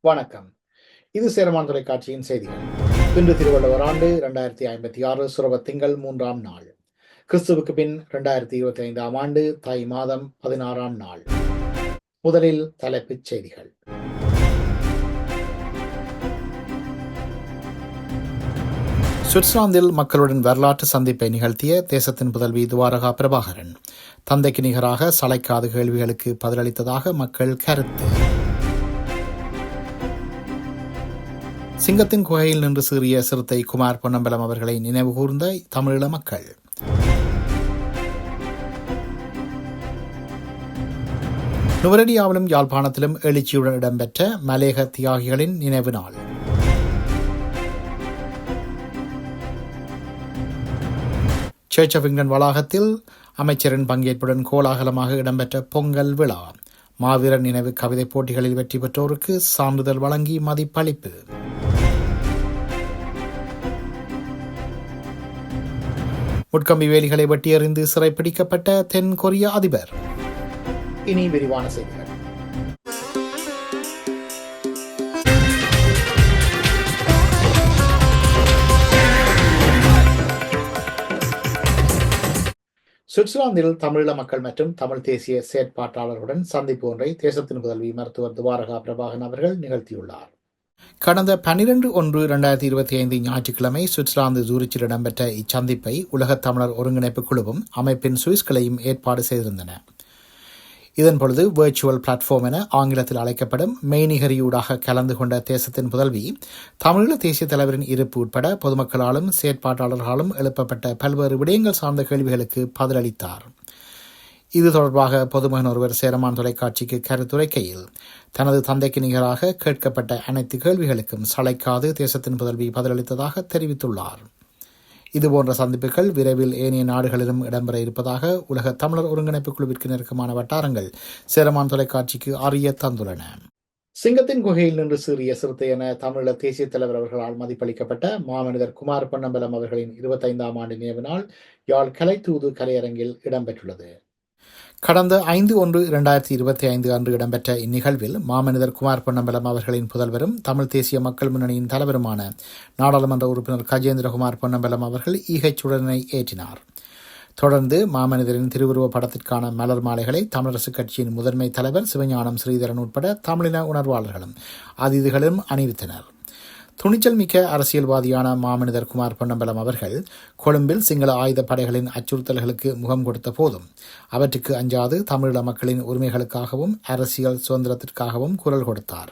வணக்கம். இது சேரமான் தொலைக்காட்சியின் செய்திகள் இன்று திருவள்ளுவர் ஆண்டு இரண்டாயிரத்தி ஐம்பத்தி ஆறு சுரவ திங்கள் மூன்றாம் நாள். கிறிஸ்துவுக்கு பின் இரண்டாயிரத்தி இருபத்தி ஐந்தாம் ஆண்டு தை மாதம் பதினாறாம் நாள். முதலில் தலைப்புச் செய்திகள். சுவிட்சர்லாந்தில் மக்களுடன் வரலாற்று சந்திப்பை நிகழ்த்திய தேசத்தின் புதல்வி துவாரகா பிரபாகரன். தந்தைக்கு நிகராக சளைக்காத கேள்விகளுக்கு பதிலளித்ததாக மக்கள் கருத்து. சிங்கத்தின் குகையில் நின்று சீறிய சிறுத்தை குமார் பொன்னம்பலம் அவர்களை நினைவுகூர்ந்த தமிழீழ மக்கள். நுவரடியாவிலும் யாழ்ப்பாணத்திலும் எழுச்சியுடன் இடம்பெற்ற மலேக தியாகிகளின் நினைவு நாள். சர்ச் ஆஃப் இங்கிலாந்து வளாகத்தில் அமைச்சரின் பங்கேற்புடன் கோலாகலமாக இடம்பெற்ற பொங்கல் விழா. மாவீரர் நினைவு கவிதை போட்டிகளில் வெற்றி பெற்றோருக்கு சான்றிதழ் வழங்கி மதிப்பளிப்பு. முட்கம்பி வேலிகளை வெட்டியறிந்து சிறைப்பிடிக்கப்பட்ட தென் கொரிய அதிபர். இனி விரிவான செய்திகள். சுவிட்சர்லாந்தில் தமிழீழ மக்கள் மற்றும் தமிழ் தேசிய செயற்பாட்டாளர்களுடன் சந்திப்பு ஒன்றை தேசத்தின் முதல்வி மருத்துவர் துவாரகா பிரபாகன் அவர்கள் நிகழ்த்தியுள்ளார். கடந்த பனிரெண்டு ஒன்று இரண்டாயிரத்தி இருபத்தி ஐந்து ஞாயிற்றுக்கிழமை சுவிட்சர்லாந்து ஜூரிச்சில் இடம்பெற்ற இச்சந்திப்பை உலகத் தமிழர் ஒருங்கிணைப்பு குழுவும் அமைப்பின் சுவிஸ் கிளையும் ஏற்பாடு செய்திருந்தன. இதன் பொழுது வேர்ச்சுவல் பிளாட்ஃபார்ம் என ஆங்கிலத்தில் அழைக்கப்படும் மெய்நிகரியூடாக கலந்து கொண்ட தேசத்தின் புதல்வி தமிழீழ தேசிய தலைவரின் இருப்பு உட்பட பொதுமக்களாலும் செயற்பாட்டாளர்களாலும் எழுப்பப்பட்ட பல்வேறு விடயங்கள் சார்ந்த கேள்விகளுக்கு பதிலளித்தார். இது தொடர்பாக பொதுமகன் ஒருவர் சேரமான் தொலைக்காட்சிக்கு கருத்துரைக்கையில் தனது தந்தைக்கு நிகராக கேட்கப்பட்ட அனைத்து கேள்விகளுக்கும் சளைக்காது தேசத்தின் புதல்வி பதிலளித்ததாக தெரிவித்துள்ளார். இதுபோன்ற சந்திப்புகள் விரைவில் ஏனைய நாடுகளிலும் இடம்பெற இருப்பதாக உலக தமிழர் ஒருங்கிணைப்பு குழுவிற்கு நெருக்கமான வட்டாரங்கள் சேரமான் தொலைக்காட்சிக்கு அறிய தந்துள்ளன. சிங்கத்தின் குகையில் நின்று சீறிய சிறுத்தை என தமிழீழ தேசிய தலைவர் அவர்களால் மதிப்பளிக்கப்பட்ட மாமனிதர் குமார் பொன்னம்பலம் அவர்களின் இருபத்தைந்தாம் ஆண்டு நினைவு நாள் யாழ் கலைத்தூது கலையரங்கில் இடம்பெற்றுள்ளது. கடந்த ஐந்து ஒன்று இரண்டாயிரத்தி இருபத்தி ஐந்து அன்று இடம்பெற்ற இந்நிகழ்வில் மாமனிதர் குமார் பொன்னம்பலம் அவர்களின் புதல்வரும் தமிழ் தேசிய மக்கள் முன்னணியின் தலைவருமான நாடாளுமன்ற உறுப்பினர் கஜேந்திரகுமார் பொன்னம்பலம் அவர்கள் ஈகைச்சுடனை ஏற்றினார். தொடர்ந்து மாமனிதரின் திருவுருவ படத்திற்கான மலர் மாலைகளை தமிழரசுக் கட்சியின் முதன்மை தலைவர் சிவஞானம் ஸ்ரீதரன் உட்பட தமிழின உணர்வாளர்களும் அதிதிகளும் அணிவித்தனர். துணிச்சல் மிக்க அரசியல்வாதியான மாமனிதர் குமார் பொன்னம்பலம் அவர்கள் கொழும்பில் சிங்கள ஆயுத படைகளின் அச்சுறுத்தல்களுக்கு முகம் கொடுத்த போதும் அவற்றுக்கு அஞ்சாது தமிழீழ மக்களின் உரிமைகளுக்காகவும் அரசியல் சுதந்திரத்திற்காகவும் குரல் கொடுத்தார்.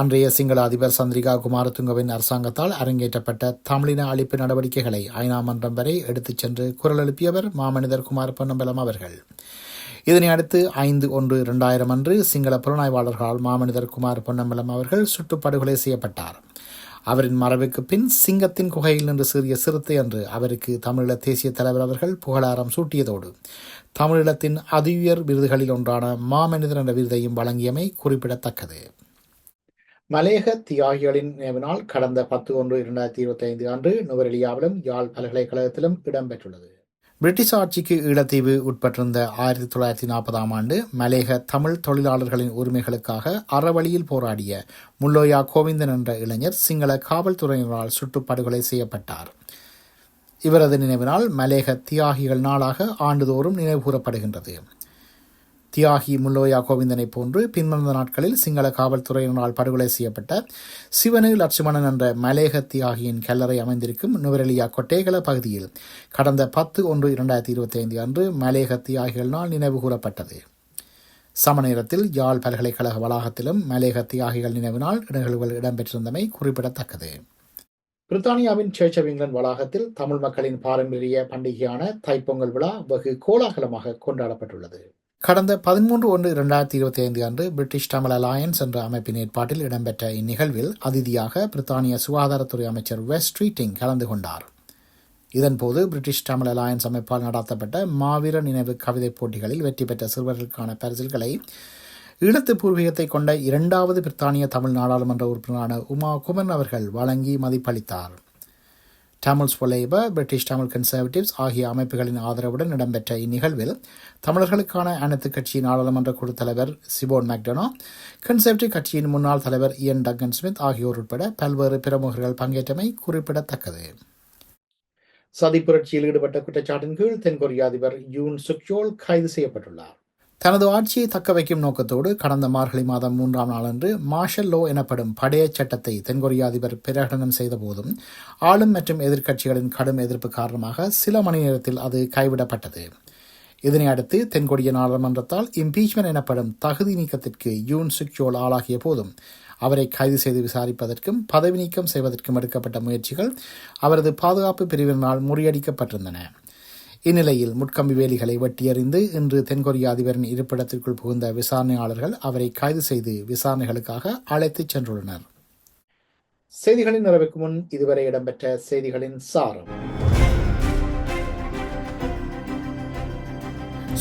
அன்றைய சிங்கள அதிபர் சந்திரிகா குமாரதுங்கவின் அரசாங்கத்தால் அரங்கேற்றப்பட்ட தமிழின அழிப்பு நடவடிக்கைகளை ஐநா மன்றம் வரை எடுத்துச் சென்று குரல் எழுப்பியவர் மாமனிதர் குமார் பொன்னம்பலம் அவர்கள். இதனை அடுத்து ஐந்து ஒன்று இரண்டாயிரம் அன்று சிங்கள புலனாய்வாளர்களால் மாமனிதர் குமார் பொன்னம்பலம் அவர்கள் சுட்டுப்படுகொலை செய்யப்பட்டார். அவரின் மறைவுக்கு பின் சிங்கத்தின் குகையில் நின்று சிறிய சிறுத்தை என்று அவருக்கு தமிழீழ தேசிய தலைவர் அவர்கள் புகழாரம் சூட்டியதோடு. தமிழீழத்தின் அதியுயர் விருதுகளில் ஒன்றான மாமனிதர் என்ற விருதையும் வழங்கியமை குறிப்பிடத்தக்கது. மலேக தியாகிகளின் நினைவினால் நாள் கடந்த பத்து ஒன்று இரண்டாயிரத்தி இருபத்தி ஐந்து அன்று நுவரெலியாவிலும் யாழ் பல்கலைக்கழகத்திலும் இடம்பெற்றுள்ளது பிரிட்டிஷ் ஆட்சிக்கு ஈழத்தீவு உட்பட்டிருந்த ஆயிரத்தி தொள்ளாயிரத்தி நாற்பதாம் ஆண்டு மலேக தமிழ் தொழிலாளர்களின் உரிமைகளுக்காக அறவழியில் போராடிய முல்லோயா கோவிந்தன் என்ற இளைஞர் சிங்கள காவல்துறையினரால் சுட்டுப்படுகொலை செய்யப்பட்டார். இவரது நினைவினால் மலேக தியாகிகள் நாளாக ஆண்டுதோறும் நினைவுகூரப்படுகின்றது தியாகி முல்லோயா கோவிந்தனை போன்று பின்வந்த நாட்களில் சிங்கள காவல்துறையினரால் படுகொலை செய்யப்பட்ட சிவனு லட்சுமணன் என்ற மலேக தியாகியின் கல்லறை அமைந்திருக்கும் நுவரெலியா கொட்டேகல பகுதியில் கடந்த பத்து ஒன்று இரண்டாயிரத்தி இருபத்தி ஐந்து அன்று மலேக தியாகிகளால் நாள் நினைவு கூறப்பட்டது. சம நேரத்தில் யாழ் பல்கலைக்கழக வளாகத்திலும் மலேக தியாகிகள் நினைவு நாள் நிகழ்வுகள் இடம்பெற்றிருந்தமை குறிப்பிடத்தக்கது. பிரித்தானியாவின் சேர்ச் ஆஃப் இங்கிலாந்து வளாகத்தில் தமிழ் மக்களின் பாரம்பரிய பண்டிகையான தைப்பொங்கல் விழா வெகு கோலாகலமாக கொண்டாடப்பட்டுள்ளது. கடந்த பதிமூன்று ஒன்று இரண்டாயிரத்தி இருபத்தி ஐந்து அன்று பிரிட்டிஷ் தமிழ் அலையன்ஸ் என்ற அமைப்பின் ஏற்பாட்டில் இடம்பெற்ற இந்நிகழ்வில் அதிதியாக பிரித்தானிய சுகாதாரத்துறை அமைச்சர் வெஸ்ட் ஸ்ட்ரீட்டிங் கலந்து கொண்டார். இதன்போது பிரிட்டிஷ் தமிழ் அலையன்ஸ் அமைப்பால் நடத்தப்பட்ட மாவீர நினைவு கவிதை போட்டிகளில் வெற்றி பெற்ற சிறுவர்களுக்கான பரிசில்களை ஈழத்து பூர்வீகத்தை கொண்ட இரண்டாவது பிரித்தானிய தமிழ் நாடாளுமன்ற உறுப்பினரான உமா குமன் அவர்கள் வழங்கி மதிப்பளித்தார். Tamils for Labour British Tamil conservatives ஆகிய அமைப்புகளின் ஆதரவுடன் இடம்பெற்ற இந்நிகழ்வில் தமிழர்களுக்கான அனைத்து கட்சியின் நாடாளுமன்ற குழு தலைவர் சிபோன் மேக்டனோ கன்சர்வேட்டிவ் கட்சியின் முன்னாள் தலைவர் இயன் டக்கன் ஸ்மித் ஆகியோர் உட்பட பல்வேறு பிரமுகர்கள் பங்கேற்றமை குறிப்பிடத்தக்கது. சதி புரட்சியில் ஈடுபட்ட குற்றச்சாட்டின் கீழ் தென்கொரிய அதிபர் யூன் சுக்யோல் கைது செய்யப்பட்டுள்ளார். தனது ஆட்சியை தக்க வைக்கும் நோக்கத்தோடு கடந்த மார்கழி மாதம் மூன்றாம் நாளன்று மார்ஷல் லோ எனப்படும் படைய சட்டத்தை தென்கொரிய அதிபர் பிரகடனம் செய்த போதும் ஆளும் மற்றும் எதிர்க்கட்சிகளின் கடும் எதிர்ப்பு காரணமாக சில மணி நேரத்தில் அது கைவிடப்பட்டது. இதனை அடுத்து தென்கொரிய நாடாளுமன்றத்தால் இம்பீச்மெண்ட் எனப்படும் தகுதி நீக்கத்திற்கு யூன் சுக்யோல் ஆளாகிய போதும் அவரை கைது செய்து விசாரிப்பதற்கும் பதவி நீக்கம் செய்வதற்கும் எடுக்கப்பட்ட முயற்சிகள் அவரது பாதுகாப்பு பிரிவினால் முறியடிக்கப்பட்டிருந்தன. இந்நிலையில் முட்கம்பி வேலிகளை வெட்டியறிந்து இன்று தென்கொரிய அதிபரின் இருப்பிடத்திற்குள் புகுந்த விசாரணையாளர்கள் அவரை கைது செய்து விசாரணைகளுக்காக அழைத்துச் சென்றுள்ளனர். செய்திகளின் நிறைவுக்கு முன் இதுவரை இடம்பெற்ற செய்திகளின் சாரம்.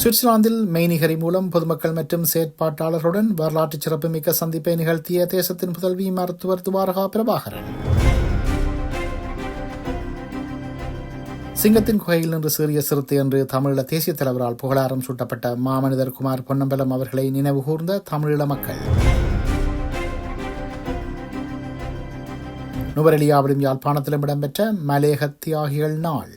சுவிட்சர்லாந்தில் மெய்நிகரி மூலம் பொதுமக்கள் மற்றும் செயற்பாட்டாளர்களுடன் வரலாற்று சிறப்புமிக்க சந்திப்பை நிகழ்த்திய தேசத்தின் புதல்வி மருத்துவர் துவாரகா பிரபாகரன். சிங்கத்தின் குகையில் நின்று சிறிய சிறுத்தை என்று தமிழீழ தேசிய தலைவரால் புகழாரம் சூட்டப்பட்ட மாமனிதர் குமார் பொன்னம்பலம் அவர்களை நினைவு கூர்ந்த தமிழீழ மக்கள். நுவரெலியாவிலும் யாழ்ப்பாணத்திலும் இடம்பெற்ற மலேக தியாகிகள் நாள்.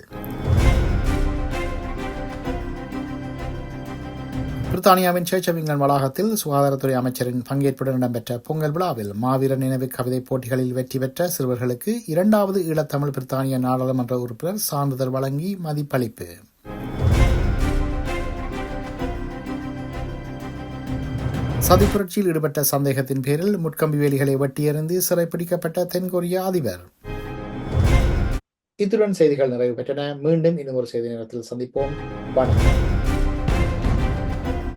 பிரித்தானியாவின் சேச்சவிங்கன் வளாகத்தில் சுகாதாரத்துறை அமைச்சரின் பங்கேற்புடன் இடம்பெற்ற பொங்கல் விழாவில் மாவீரர் நினைவு கவிதை போட்டிகளில் வெற்றி பெற்ற சிறுவர்களுக்கு இரண்டாவது ஈழத்தமிழ் பிரித்தானிய நாடாளுமன்ற உறுப்பினர் சான்றிதழ் வழங்கி மதிப்பளிப்பு. சதிப்புரட்சியில் ஈடுபட்ட சந்தேகத்தின் பேரில் முட்கம்பி வேலிகளை வெட்டியறிந்து சிறைப்பிடிக்கப்பட்ட தென்கொரிய அதிபர். இத்துடன் செய்திகள் நிறைவு பெற்றன. மீண்டும் இன்னும் ஒரு செய்தி நேரத்தில் சந்திப்போம். வணக்கம்.